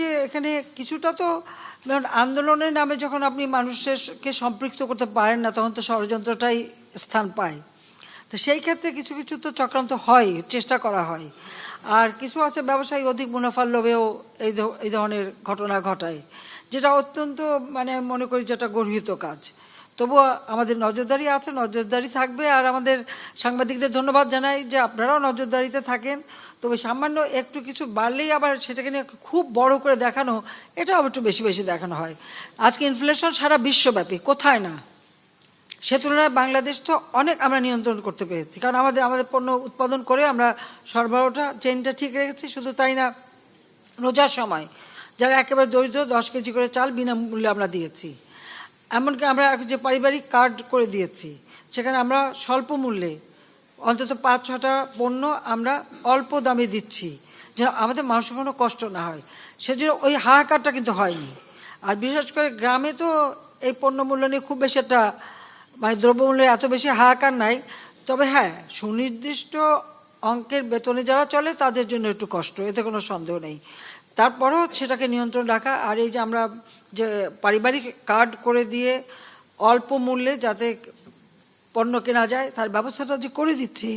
যে এখানে কিছুটা তো আন্দোলনের নামে যখন আপনি মানুষকে সম্পৃক্ত করতে পারেন না, তখন তো ষড়যন্ত্রটাই স্থান পায়। তো সেই ক্ষেত্রে কিছু কিছু তো চক্রান্ত হয়, চেষ্টা করা হয়। আর কিছু আছে ব্যবসায়ী অধিক মুনাফার লোভেও এই এই ধরনের ঘটনা ঘটায়, যেটা অত্যন্ত মানে মনে করি যেটা গর্হিত কাজ। তবুও আমাদের নজরদারি আছে, নজরদারি থাকবে। আর আমাদের সাংবাদিকদের ধন্যবাদ জানাই যে আপনারাও নজরদারিতে থাকেন। তবে সামান্য একটু কিছু বাড়লেই আবার সেটাকে নিয়ে খুব বড় করে দেখানো এটা আবার একটু বেশি বেশি দেখানো হয়। আজকে ইনফ্লেশন সারা বিশ্বব্যাপী, কোথায় না? সে তুলনায় বাংলাদেশ তো অনেক আমরা নিয়ন্ত্রণ করতে পেরেছি। কারণ আমাদের আমাদের পণ্য উৎপাদন করে আমরা সরবরাহটা চেনটা ঠিক রেখেছি, শুধু তাই না, রোজার সময়, যারা একেবারে দরিদ্র, দশ কেজি করে চাল বিনামূল্যে আমরা দিয়েছি। এমনকি আমরা যে পারিবারিক কার্ড করে দিয়েছি, সেখানে আমরা স্বল্প মূল্যে, অন্তত পাঁচ, ছটা পণ্য আমরা অল্প দামে দিচ্ছি, যেন আমাদের মানুষের কোনো কষ্ট না হয়। সেজন্য ওই হাহাকারটা কিন্তু হয়নি। আর বিশেষ করে গ্রামে তো এই পণ্য মূল্য নিয়ে খুব বেশি একটা মানে দ্রব্যমূল্যের এত বেশি হাহাকার নাই। তবে হ্যাঁ সুনির্দিষ্ট অঙ্কের বেতনে যারা চলে, তাদের জন্য একটু কষ্ট, এতে কোনো সন্দেহ নেই। তারপরেও সেটাকে নিয়ন্ত্রণ রাখা আর এই যে আমরা যে পারিবারিক কার্ড করে দিয়ে অল্প মূল্যে যাতে পণ্য কেনা যায়, তার ব্যবস্থাটা যে করে দিচ্ছি